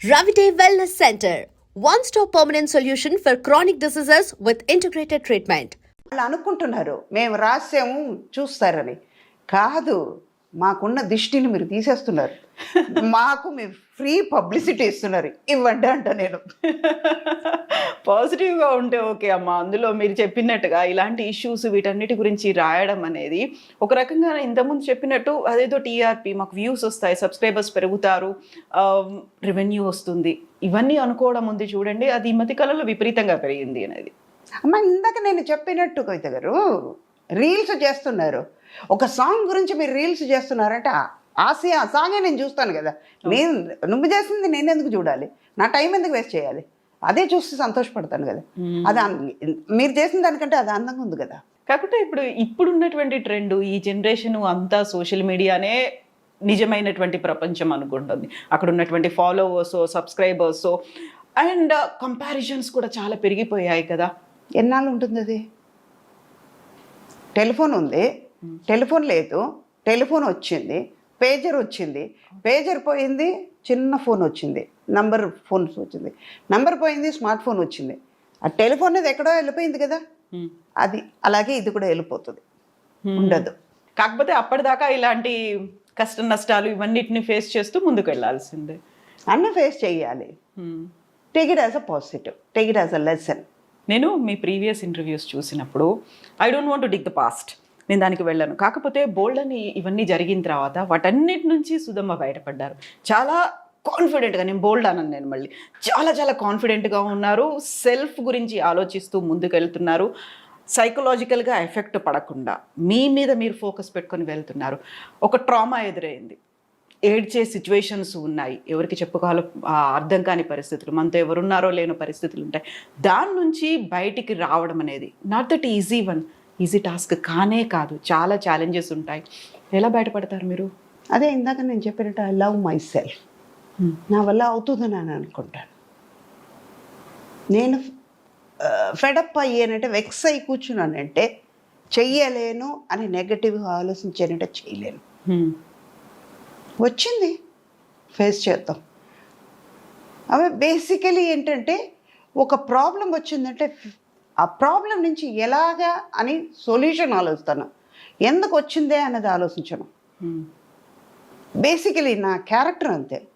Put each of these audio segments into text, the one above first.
Ravite Wellness Center, one stop permanent solution for chronic diseases with integrated treatment. వాళ్ళు అనుకుంటున్నారు మేము రాసాము చూస్తారని కాదు మాకున్న దిష్టిని మీరు తీసేస్తున్నారు మాకు మీరు ఫ్రీ పబ్లిసిటీ ఇస్తున్నారు. ఇవ్వండి అంట నేను. పాజిటివ్గా ఉంటే ఓకే అమ్మ. అందులో మీరు చెప్పినట్టుగా ఇలాంటి ఇష్యూస్ వీటన్నిటి గురించి రాయడం అనేది ఒక రకంగా ఇంతకుముందు చెప్పినట్టు అదేదో టీఆర్పీ మాకు వ్యూస్ వస్తాయి సబ్స్క్రైబర్స్ పెరుగుతారు రెవెన్యూ వస్తుంది. ఇవన్నీ అనుకోవడం ఉంది చూడండి. అది ఈ మధ్య కాలంలో విపరీతంగా పెరిగింది అనేది. అమ్మ ఇందాక నేను చెప్పినట్టు కవిత గారు రీల్స్ చేస్తున్నారు. ఒక సాంగ్ గురించి మీరు రీల్స్ చేస్తున్నారంటే. ఆ- ఆశ ఆ సాంగే నేను చూస్తాను కదా. నేను నువ్వు చేసింది నేను ఎందుకు చూడాలి? నా టైం ఎందుకు వేస్ట్ చేయాలి? అదే చూస్తే సంతోషపడతాను కదా. అది మీరు చేసిన దానికంటే అది అందంగా ఉంది కదా. కాకపోతే ఇప్పుడు ఇప్పుడున్నటువంటి ట్రెండ్ ఈ జనరేషన్ అంతా సోషల్ మీడియానే నిజమైనటువంటి ప్రపంచం అనుకుంటుంది. అక్కడ ఉన్నటువంటి ఫాలోవర్స్ సబ్స్క్రైబర్స్ అండ్ కంపారిజన్స్ కూడా చాలా పెరిగిపోయాయి కదా. ఎన్నాళ్ళు ఉంటుంది అది? టెలిఫోన్ ఉంది. టెలిఫోన్ లేదు. టెలిఫోన్ వచ్చింది. పేజర్ వచ్చింది. పేజర్ పోయింది చిన్న ఫోన్ వచ్చింది. నంబర్ ఫోన్స్ వచ్చింది. నంబర్ పోయింది స్మార్ట్ ఫోన్ వచ్చింది. ఆ టెలిఫోన్ అనేది ఎక్కడో వెళ్ళిపోయింది కదా. అది అలాగే ఇది కూడా వెళ్ళిపోతుంది. ఉండదు. కాకపోతే అప్పటిదాకా ఇలాంటి కష్ట నష్టాలు ఇవన్నిటిని ఫేస్ చేస్తూ ముందుకు వెళ్ళాల్సిందే. అన్న ఫేస్ చేయాలి. Take it as a positive take it as a lesson నేను మీ ప్రీవియస్ ఇంటర్వ్యూస్ చూసినప్పుడు I don't want to dig the past నేను దానికి వెళ్ళాను. కాకపోతే బోల్డ్ అని ఇవన్నీ జరిగిన తర్వాత వాటన్నిటి నుంచి సుధమ్మ బయటపడ్డారు. చాలా కాన్ఫిడెంట్గా నేను బోల్డ్ అన్నాను నేను మళ్ళీ. చాలా చాలా కాన్ఫిడెంట్గా ఉన్నారు. సెల్ఫ్ గురించి ఆలోచిస్తూ ముందుకు వెళ్తున్నారు సైకలాజికల్గా ఎఫెక్ట్ పడకుండా మీ మీద మీరు ఫోకస్ పెట్టుకొని వెళ్తున్నారు. ఒక ట్రామా ఎదురైంది. ఏడ్చే సిచ్యువేషన్స్ ఉన్నాయి. ఎవరికి చెప్పుకోవాలో అర్థం కాని పరిస్థితులు. మనతో ఎవరున్నారో లేని పరిస్థితులు ఉంటాయి. దాని నుంచి బయటికి రావడం అనేది not that easy one easy task కానే కాదు. చాలా ఛాలెంజెస్ ఉంటాయి. ఎలా బయటపడతారు మీరు? అదే ఇందాక నేను చెప్పినట్టు ఐ లవ్ మై సెల్ఫ్ నా వల్ల అవుతుందని నేను అనుకుంటాను. నేను ఫెడప్ అయ్యానంటే వెక్స్ అయి కూర్చున్నానంటే చెయ్యలేను అని నెగటివ్గా ఆలోచించానంటే చేయలేను Hmm. వచ్చింది. ఫేస్ చేద్దాం. అవి బేసికలీ ఏంటంటే ఒక ప్రాబ్లం వచ్చిందంటే ఆ ప్రాబ్లం నుంచి ఎలాగా అని సొల్యూషన్ ఆలోచిస్తాను. ఎందుకు వచ్చిందే అన్నది ఆలోచించను. బేసికలీ నా క్యారెక్టర్ అంతే.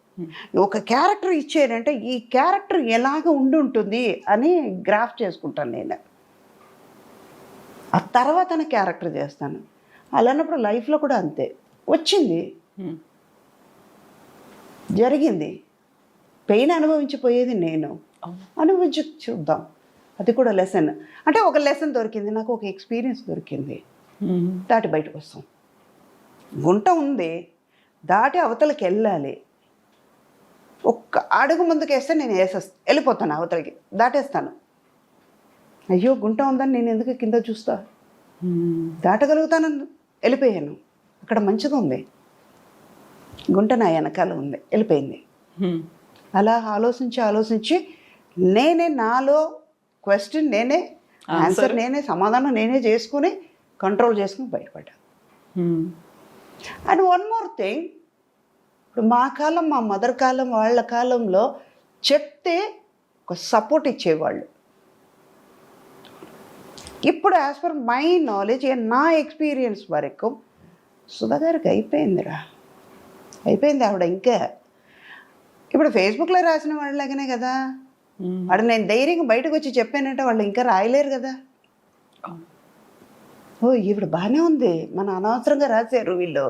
ఒక క్యారెక్టర్ ఇచ్చారంటే ఈ క్యారెక్టర్ ఎలాగ ఉండి ఉంటుంది అని గ్రాఫ్ చేసుకుంటాను నేను. ఆ తర్వాత క్యారెక్టర్ చేస్తాను. అలాన్నప్పుడు లైఫ్లో కూడా అంతే. వచ్చింది. జరిగింది. పెయిన్ అనుభవించిపోయేది నేను. అనుభవించి చూద్దాం. అది కూడా లెసన్ అంటే ఒక లెసన్ దొరికింది నాకు ఒక ఎక్స్పీరియన్స్ దొరికింది. దాటి బయటకు వస్తాం. గుంట ఉంది దాటి అవతలకి వెళ్ళాలి. ఒక్క అడుగు ముందుకు వేస్తే నేను వేసేస్తా వెళ్ళిపోతాను అవతలకి దాటేస్తాను. అయ్యో గుంట ఉందని నేను ఎందుకు కింద చూస్తా? Hmm. దాటగలుగుతాను వెళ్ళిపోయాను. అక్కడ మంచిగా ఉంది. గుంట నా వెనకాల ఉంది వెళ్ళిపోయింది. అలా ఆలోచించి ఆలోచించి నేనే నాలో క్వశ్చన్ నేనే ఆన్సర్ నేనే సమాధానం నేనే చేసుకుని కంట్రోల్ చేసుకుని బయటపడ్డా. అండ్ వన్ మోర్ థింగ్ ఇప్పుడు మా కాలం మా మదర్ కాలం వాళ్ళ కాలంలో చెప్తే ఒక సపోర్ట్ ఇచ్చేవాళ్ళు. ఇప్పుడు యాజ్ పర్ మై నాలెడ్జ్ నా ఎక్స్పీరియన్స్ వరకు సుధా గారికి అయిపోయిందిరా. అయిపోయింది ఆవిడ ఇంకా. ఇప్పుడు ఫేస్బుక్లో రాసిన వాళ్ళలాగానే కదా. వాడు నేను ధైర్యంగా బయటకు వచ్చి చెప్పానంటే వాళ్ళు ఇంకా రాయలేరు కదా. ఓ ఈవిడ బాగానే ఉంది. మన అనవసరంగా రాశారు వీళ్ళు.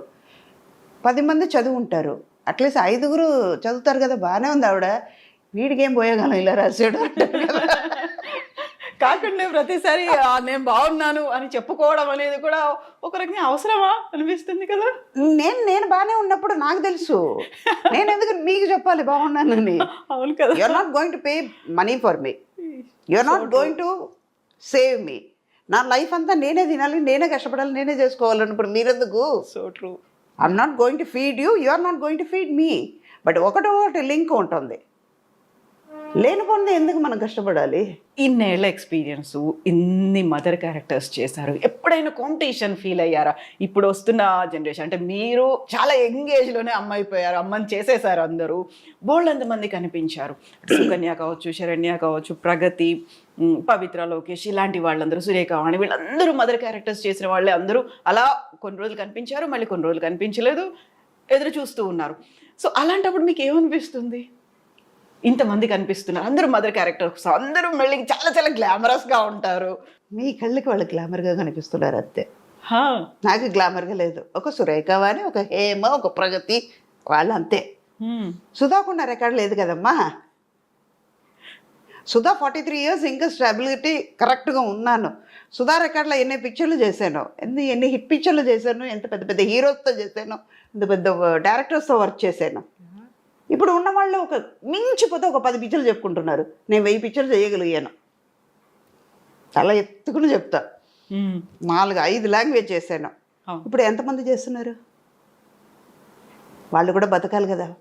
పది మంది చదువుంటారు. అట్లీస్ట్ ఐదుగురు చదువుతారు కదా బాగానే ఉంది ఆవిడ. వీడికి ఏం పోయేగాలం ఇలా రాశాడు అంటారు కదా. కాకుండా ప్రతిసారి "ఆ, నేను బాగున్నాను అని చెప్పుకోవడం అనేది కూడా ఒక రకంగా అవసరమా అనిపిస్తుంది కదా? నేను నేను బాగానే ఉన్నప్పుడు నాకు తెలుసు. నేను ఎందుకు మీకు చెప్పాలి బాగున్నానని? అవును కదా. You're not going to pay money for me you're not going to save me నా లైఫ్ అంతా నేనే తినాలి నేనే కష్టపడాలి నేనే చేసుకోవాలన్నప్పుడు మీరెందుకు? So true I'm not going to feed you you are not going to feed me but ఒకటి ఒకటి లింక్ ఉంటుంది. లేనిపోయింది ఎందుకు మనం కష్టపడాలి? ఇన్నేళ్ళ ఎక్స్పీరియన్స్ ఇన్ని మదర్ క్యారెక్టర్స్ చేశారు. ఎప్పుడైనా కాంపిటీషన్ ఫీల్ అయ్యారా? ఇప్పుడు వస్తున్న జనరేషన్ అంటే మీరు చాలా యంగ్ ఏజ్లోనే అమ్మ అయిపోయారు అమ్మని చేసేసారు అందరూ. బోల్డ్ మంది కనిపించారు. సుకన్య కావచ్చు శరణ్య కావచ్చు ప్రగతి పవిత్ర లోకేష్ ఇలాంటి వాళ్ళందరూ సురేఖ వాణి వీళ్ళందరూ మదర్ క్యారెక్టర్స్ చేసిన వాళ్ళే అందరూ అలా కొన్ని రోజులు కనిపించారు మళ్ళీ కొన్ని రోజులు కనిపించలేదు ఎదురు చూస్తూ ఉన్నారు. సో అలాంటప్పుడు మీకు ఏమనిపిస్తుంది? ఇంతమంది కనిపిస్తున్నారు. అందరూ మదర్ క్యారెక్టర్స్. అందరూ మళ్ళీ చాలా చాలా గ్లామరస్గా ఉంటారు. మీ కళ్ళకి వాళ్ళు గ్లామర్గా కనిపిస్తున్నారు అంతే. నాకు గ్లామర్గా లేదు. ఒక సురేఖ అని ఒక హేమ ఒక ప్రగతి వాళ్ళు అంతే. సుధాకున్న రికార్డ్ లేదు కదమ్మా. సుధా ఫార్టీ త్రీ ఇయర్స్ ఇంకా స్టెబిలిటీ కరెక్ట్గా ఉన్నాను. సుధా రికార్డులో ఎన్ని పిక్చర్లు చేశాను ఎన్ని ఎన్ని హిట్ పిక్చర్లు చేశాను ఎంత పెద్ద పెద్ద హీరోస్తో చేశాను ఎంత పెద్ద డైరెక్టర్స్తో వర్క్ చేశాను. ఇప్పుడు ఉన్న వాళ్ళు ఒక మించిపోతే ఒక పది పిక్చర్లు చెప్పుకుంటున్నారు. నేను వెయ్యి పిక్చర్లు చేయగలిగాను. చాలా ఎత్తుకుని చెప్తా. నాలుగు ఐదు లాంగ్వేజ్ చేశాను. ఇప్పుడు ఎంతమంది చేస్తున్నారు? వాళ్ళు కూడా బతకాలి కదా.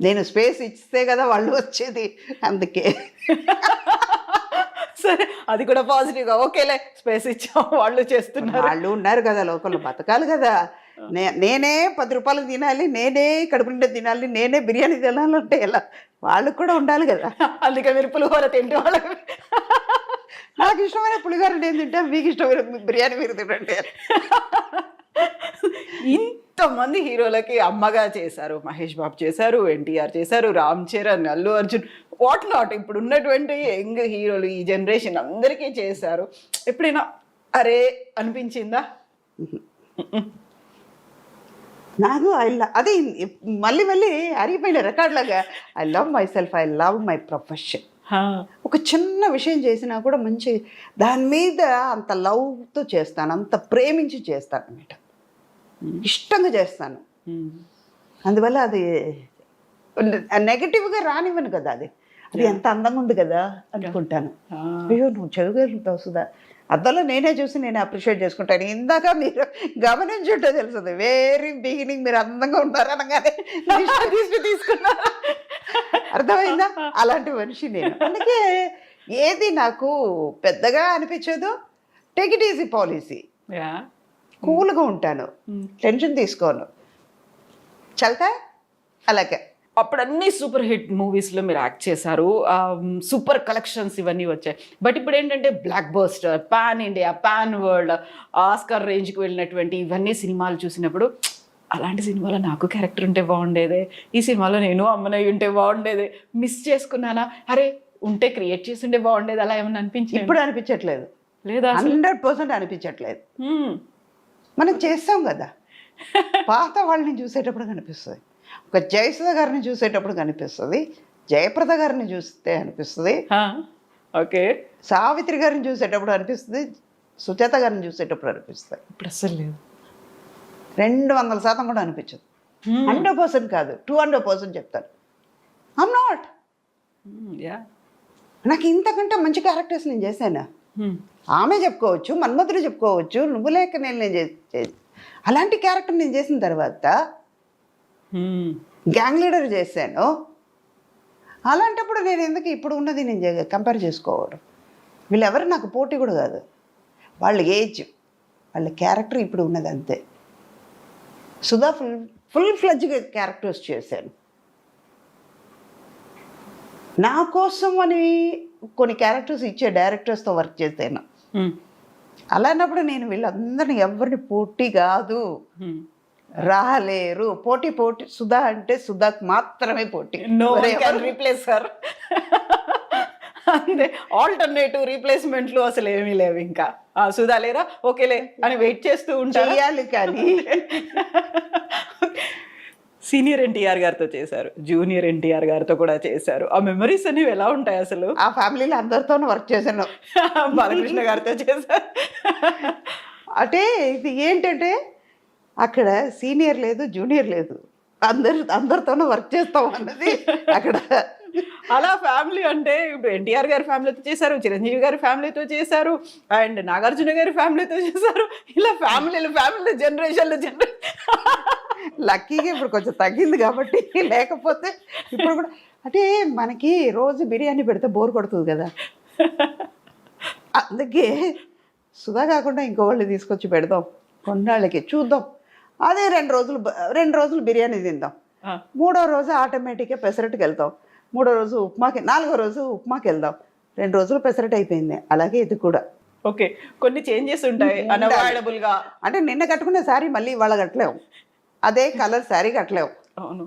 నేను స్పేస్ ఇస్తే కదా వాళ్ళు వచ్చేది. అందుకే. సరే అది కూడా పాజిటివ్గా. ఓకేలే స్పేస్ ఇచ్చాం వాళ్ళు చేస్తున్నారు. వాళ్ళు ఉన్నారు కదా లోకల్లో బతకాలి కదా. నేనే పది రూపాయలు తినాలి నేనే కడుపు నిండా తినాలి నేనే బిర్యానీ తినాలంటే ఎలా? వాళ్ళకు కూడా ఉండాలి కదా. అందుకే మీరు పులిహోర తింటే వాళ్ళకి. నాకు ఇష్టమైన పులిగారు నేను తింటా మీకు ఇష్టమైన బిర్యానీ మీరు తినంటే ఇంతమంది హీరోలకి అమ్మగా చేశారు మహేష్ బాబు చేశారు ఎన్టీఆర్ చేశారు రామ్ చరణ్ అల్లు అర్జున్. What not? ఇప్పుడు ఉన్నటువంటి యంగ్ హీరోలు ఈ జనరేషన్ అందరికీ చేశారు. ఎప్పుడైనా అరే అనిపించిందా? నాకు ఐ అది మళ్ళీ మళ్ళీ అరిగిపోయిన రికార్డ్ లాగా I love myself I love my profession ఒక చిన్న విషయం చేసినా కూడా మంచి దాని మీద అంత లవ్తో చేస్తాను అంత ప్రేమించి చేస్తాను అనమాట ఇష్టంగా చేస్తాను. అందువల్ల అది నెగటివ్గా రానివ్వను కదా అది. అది ఎంత అందంగా ఉంది కదా అనుకుంటాను. అయ్యో నువ్వు చెవిగలుగుతావు సుధా. అద్దంలో నేనే చూసి నేను అప్రిషియేట్ చేసుకుంటాను. ఇందాక మీరు గమనించుంటే తెలుస్తుంది వెరీ బిగినింగ్ మీరు అందంగా ఉన్నారు అనగానే తీసుకున్నారు అర్థమైందా? అలాంటి మనిషి నేను. అందుకే ఏది నాకు పెద్దగా అనిపించదు టేక్ ఇట్ ఈజీ పాలసీ కూల్గా ఉంటాను. టెన్షన్ తీసుకోను. చల్తా అలాగే. అప్పుడు అన్ని సూపర్ హిట్ మూవీస్లో మీరు యాక్ట్ చేశారు. సూపర్ కలెక్షన్స్ ఇవన్నీ వచ్చాయి. బట్ ఇప్పుడు ఏంటంటే blockbuster pan India pan world Oscar రేంజ్కి వెళ్ళినటువంటి ఇవన్నీ సినిమాలు చూసినప్పుడు అలాంటి సినిమాలో నాకు క్యారెక్టర్ ఉంటే బాగుండేదే. ఈ సినిమాలో నేను అమ్మనయ్య ఉంటే బాగుండేదే. మిస్ చేసుకున్నానా? అరే ఉంటే క్రియేట్ చేసి ఉంటే బాగుండేది అలా ఏమన్నా అనిపించింది? ఇప్పుడు అనిపించట్లేదు. లేదా? హండ్రెడ్ పర్సెంట్ అనిపించట్లేదు. మనం చేస్తాం కదా. పాత వాళ్ళని చూసేటప్పుడు కనిపిస్తుంది. ఒక జయసుధ గారిని చూసేటప్పుడు కనిపిస్తుంది. జయప్రద గారిని చూస్తే అనిపిస్తుంది. ఓకే. సావిత్రి గారిని చూసేటప్పుడు అనిపిస్తుంది. సుజాత గారిని చూసేటప్పుడు అనిపిస్తుంది. ఇప్పుడు అస్సలు లేదు. రెండు వందల శాతం కూడా అనిపించదు. Hmm. హండ్రెడ్ పర్సెంట్ కాదు. టూ హండ్రెడ్ పర్సెంట్ చెప్తాను ఐమ్ నాట్. నాకు ఇంతకంటే మంచి క్యారెక్టర్స్ నేను చేశాను? Hmm. ఆమె చెప్పుకోవచ్చు మన్మధుడు చెప్పుకోవచ్చు నువ్వు లేక నేను నేను అలాంటి క్యారెక్టర్ నేను చేసిన తర్వాత. గ్యాంగ్ లీడర్ చేశాను. అలాంటప్పుడు నేను ఎందుకు ఇప్పుడు ఉన్నది నేను కంపేర్ చేసుకోవడం? వీళ్ళెవరు నాకు పోటీ కూడా కాదు. వాళ్ళ ఏజ్ వాళ్ళ క్యారెక్టర్ ఇప్పుడు ఉన్నది అంతే. సుధా ఫుల్ ఫుల్ ఫ్లెడ్జ్గా క్యారెక్టర్స్ చేశాను. నా కోసం అని కొన్ని క్యారెక్టర్స్ ఇచ్చే డైరెక్టర్స్తో వర్క్ చేశాను. అలాంటప్పుడు నేను వీళ్ళందరినీ ఎవరిని పోటీ కాదు. రాలేరు. పోటీ పోటీ. సుధా అంటే సుధాకు మాత్రమే పోటీ. రీప్లేస్ సార్ అంతే. ఆల్టర్నేటివ్ రీప్లేస్మెంట్లు అసలు ఏమీ లేవు ఇంకా. ఆ, సుధా లేరా? ఓకేలే. అని వెయిట్ చేస్తూ ఉంటారు? కానీ. సీనియర్ ఎన్టీఆర్ గారితో చేశారు. జూనియర్ ఎన్టీఆర్ గారితో కూడా చేశారు. ఆ మెమరీస్ అనేవి ఎలా ఉంటాయి అసలు? ఆ ఫ్యామిలీలో అందరితోనూ వర్క్ చేశాను. బాలకృష్ణ గారితో చేశారు. అంటే ఇది ఏంటంటే అక్కడ సీనియర్ లేదు జూనియర్ లేదు. అందరు అందరితోనూ వర్క్ చేస్తాం అన్నది అక్కడ. అలా ఫ్యామిలీ అంటే ఇప్పుడు ఎన్టీఆర్ గారి ఫ్యామిలీతో చేశారు చిరంజీవి గారి ఫ్యామిలీతో చేశారు అండ్ నాగార్జున గారి ఫ్యామిలీతో చేశారు. ఇలా ఫ్యామిలీలు ఫ్యామిలీ జనరేషన్లు జనరేషన్ లక్కీగా ఇప్పుడు కొంచెం తగ్గింది కాబట్టి లేకపోతే ఇప్పుడు కూడా అంటే మనకి రోజు బిర్యానీ పెడితే బోర్ కొడుతుంది కదా. అందుకే సుధా కాకుండా ఇంకోళ్ళు తీసుకొచ్చి పెడదాం. కొన్నాళ్ళకి చూద్దాం. అదే రెండు రోజులు రెండు రోజులు బిర్యానీ తిందాం. మూడో రోజు ఆటోమేటిక్గా పెసరట్టుకి వెళ్తాం. మూడో రోజు ఉప్మాకి నాలుగో రోజు ఉప్మాకి వెళ్దాం. రెండు రోజులు పెసరట్టు అయిపోయింది. అలాగే ఇది కూడా. ఓకే. కొన్ని చేంజెస్ ఉంటాయి గా అంటే నిన్న కట్టుకునే శారీ మళ్ళీ ఇవాళ కట్టలేము అదే కలర్ శారీ కట్టలేము అవును.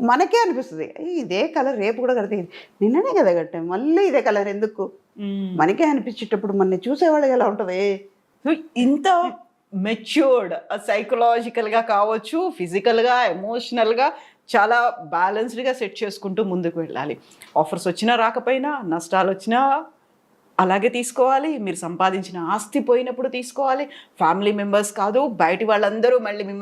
మనకే అనిపిస్తుంది. "ఏయ్, ఇదే కలర్ రేపు కూడా కడితే నిన్ననే కదా కట్టాం. మళ్ళీ ఇదే కలర్ ఎందుకు. మనకే అనిపించేటప్పుడు మన చూసేవాళ్ళకి ఎలా ఉంటుంది? ఇంత మెచ్యూర్డ్ సైకలాజికల్గా uh, కావచ్చు ఫిజికల్గా ఎమోషనల్గా చాలా బ్యాలెన్స్డ్గా సెట్ చేసుకుంటూ ముందుకు వెళ్ళాలి. ఆఫర్స్ వచ్చినా రాకపోయినా నష్టాలు వచ్చినా అలాగే తీసుకోవాలి. మీరు సంపాదించిన ఆస్తి పోయినప్పుడు తీసుకోవాలి. ఫ్యామిలీ మెంబర్స్ కాదు బయటి వాళ్ళందరూ మళ్ళీ మిమ్మల్ని